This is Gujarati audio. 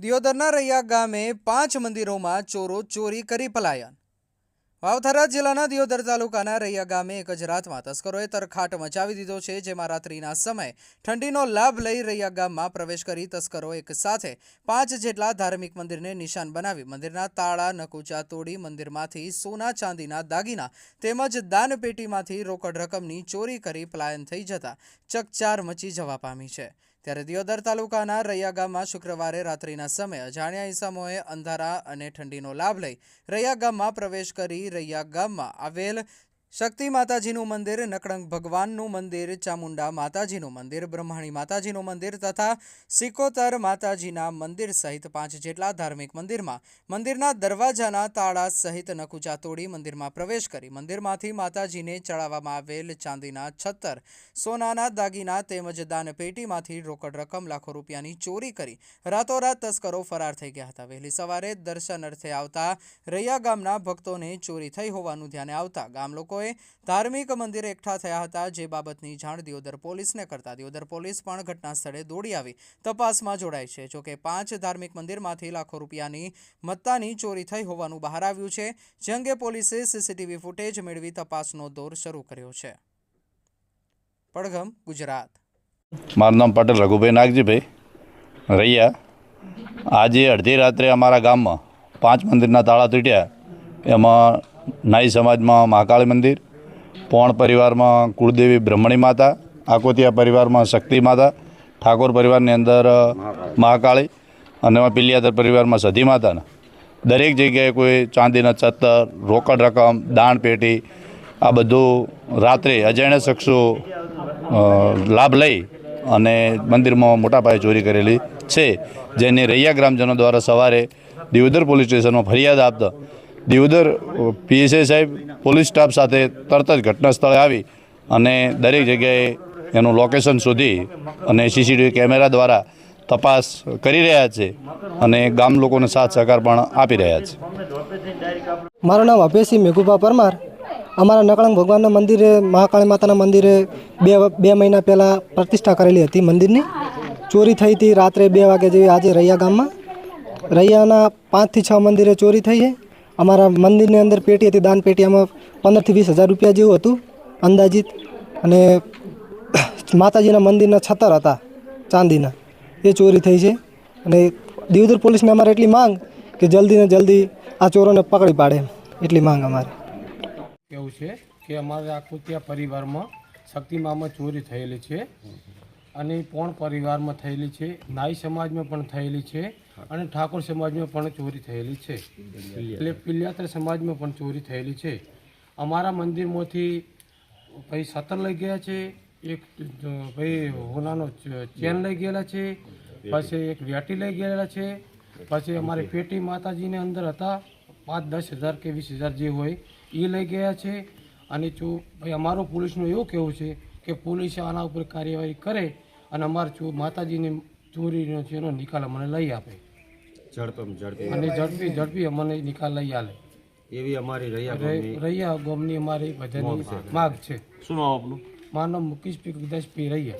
દિયોદરના રૈયા ગામે પાંચ મંદિરોમાં ચોરો ચોરી કરી પલાયન. વાવથરા જિલ્લાના દિયોદર તાલુકાના રૈયા ગામે એક જ રાતમાં તસ્કરોએ તરખાટ મચાવી દીધો છે, જેમાં રાત્રિના સમયે ઠંડીનો લાભ લઈ રૈયા ગામમાં પ્રવેશ કરી તસ્કરો એક સાથે પાંચ જેટલા ધાર્મિક મંદિરને નિશાન બનાવી મંદિરના તાળા, નકુચા તોડી મંદિરમાંથી સોના, ચાંદીના દાગીના તેમજ દાનપેટીમાંથી રોકડ રકમની ચોરી કરી પલાયન થઈ જતા ચકચાર મચી જવા પામી છે. ત્યારે દિયોદર તાલુકાના રૈયા ગામમાં શુક્રવારે રાત્રિના સમયે અજાણ્યા ઈસમોએ અંધારા અને ઠંડીનો લાભ લઈ રૈયા ગામમાં પ્રવેશ કરી રૈયા ગામમાં આવેલ શક્તિ માતાજીનું મંદિર નકળંગ ભગવાનનું મંદિર, ચામુંડા માતાજીનું મંદિર, બ્રહ્માણી માતાજીનું મંદિર તથા સિકોતર માતાજીના મંદિર સહિત પાંચ જેટલા ધાર્મિક મંદિરમાં. મંદિરના દરવાજાના તાળા સહિત નકુચા તોડી મંદિરમાં પ્રવેશ કરી મંદિરમાંથી માતાજીને ચડાવવામાં આવેલ ચાંદીના છત્તર, સોનાના દાગીના તેમજ દાનપેટીમાંથી રોકડ રકમ લાખો રૂપિયાની ચોરી કરી રાતોરાત તસ્કરો ફરાર થઈ ગયા હતા. વહેલી સવારે દર્શન અર્થે આવતા રૈયા ગામના ભક્તોને ચોરી થઈ હોવાનું ધ્યાને આવતા ગામ લોકોએ ધાર્મિક મંદિરે એકઠા થયા હતા. જે બાબતની જાણ દિયોદર પોલીસને કરતા દિયોદર પોલીસ પણ ઘટના સ્થળે દોડી આવી. તપાસમાં જોડાય છે. જોકે પાંચ ધાર્મિક મંદિરમાંથી લાખો રૂપિયાની મત્તાની ચોરી થઈ હોવાનું બહાર આવ્યું છે, જે અંગે પોલીસે સીસીટીવી ફૂટેજ મેળવી તપાસનો દોર શરૂ કર્યો છે. પડઘમ, ગુજરાત. મારું નામ પટેલ રઘુભાઈ નાગજીભાઈ. રૈયા. આજે અડધી રાત્રે અમારા ગામમાં પાંચ મંદિરના તાળા તૂટ્યા. એમાં નાઈ સમાજમાં મહાકાળી મંદિર પોણ પરિવારમાં કુળદેવી બ્રહ્મણી માતા આકોતિયા પરિવારમાં શક્તિ માતા ઠાકોર પરિવારની અંદર મહાકાળી. અને એમાં પિલિયાતર પરિવારમાં સધી માતાના. દરેક જગ્યાએ કોઈ ચાંદીના ચત્તર રોકડ રકમ દાણ પેટી આ બધું રાત્રે અજાણ્યા શખ્સો લાભ લઈ અને મંદિરમાં મોટા પાયે ચોરી કરેલી છે. જેની રૈયા ગ્રામજનો દ્વારા સવારે દિવદર પોલીસ સ્ટેશનમાં ફરિયાદ આપતા દિયોદર પીએસઆઈ સાહેબ પોલીસ સ્ટાફ સાથે તરત જ ઘટના સ્થળે આવી અને દરેક જગ્યાએ એનું લોકેશન શોધી અને સીસીટીવી કેમેરા દ્વારા તપાસ કરી રહ્યા છે અને ગામ લોકોને સાથ સહકાર પણ આપી રહ્યા છે. મારું નામ અભયસિંહ મેઘુભા પરમાર. અમારા નકળંગ ભગવાનના મંદિરે, મહાકાળી માતાના મંદિરે બે બે મહિના પહેલાં પ્રતિષ્ઠા કરેલી હતી મંદિરની. ચોરી થઈ હતી રાત્રે બે વાગે જેવી આજે રૈયા ગામમાં. રૈયાના પાંચથી છ મંદિરે ચોરી થઈ છે. અમારા મંદિરની અંદર પેટી હતી, દાન પેટીમાં પંદરથી વીસ હજાર રૂપિયા જેવું હતું, અંદાજિત. અને માતાજીના મંદિરના છતર હતા, ચાંદીના. એ ચોરી થઈ છે. અને દિવદર પોલીસને અમારે એટલી માંગ કે જલ્દી ને જલ્દી આ ચોરોને પકડી પાડે એટલી માંગ અમારે. કેવું છે કે અમારે આખું ત્યાં પરિવારમાં શક્તિમામાં ચોરી થયેલી છે. અને પોણ પરિવારમાં થયેલી છે. નાઈ સમાજમાં પણ થયેલી છે. અને ઠાકોર સમાજમાં પણ ચોરી થયેલી છે. એટલે પિલ્યાત્ર સમાજમાં પણ ચોરી થયેલી છે. અમારા મંદિરમાંથી ભાઈ સતર લઈ ગયા છે એક ભાઈ હોનાનો ચેન લઈ ગયેલા છે પછી એક વેટી લઈ ગયેલા છે પછી અમારી પેટી માતાજીની અંદર હતા પાંચ દસ હજાર કે વીસ હજાર જે હોય એ લઈ ગયા છે. અને જો ભાઈ અમારું પોલીસનું એવું કહેવું છે કે પોલીસે આના ઉપર કાર્યવાહી કરે અને અમારે જો માતાજીની ચોરીનો છે એનો નિકાલ અમને લઈ આપે. ઝડપી. અને ઝડપી ઝડપી અમને નિકાલ લઈ આલે. એવી અમારી રહ્યા રે- ગામની રૈયા ગોમની અમારી બધાની માગ છે. શું નામ આપનું? મારું નામ મુકેશ પી ગદાસ પી રૈયા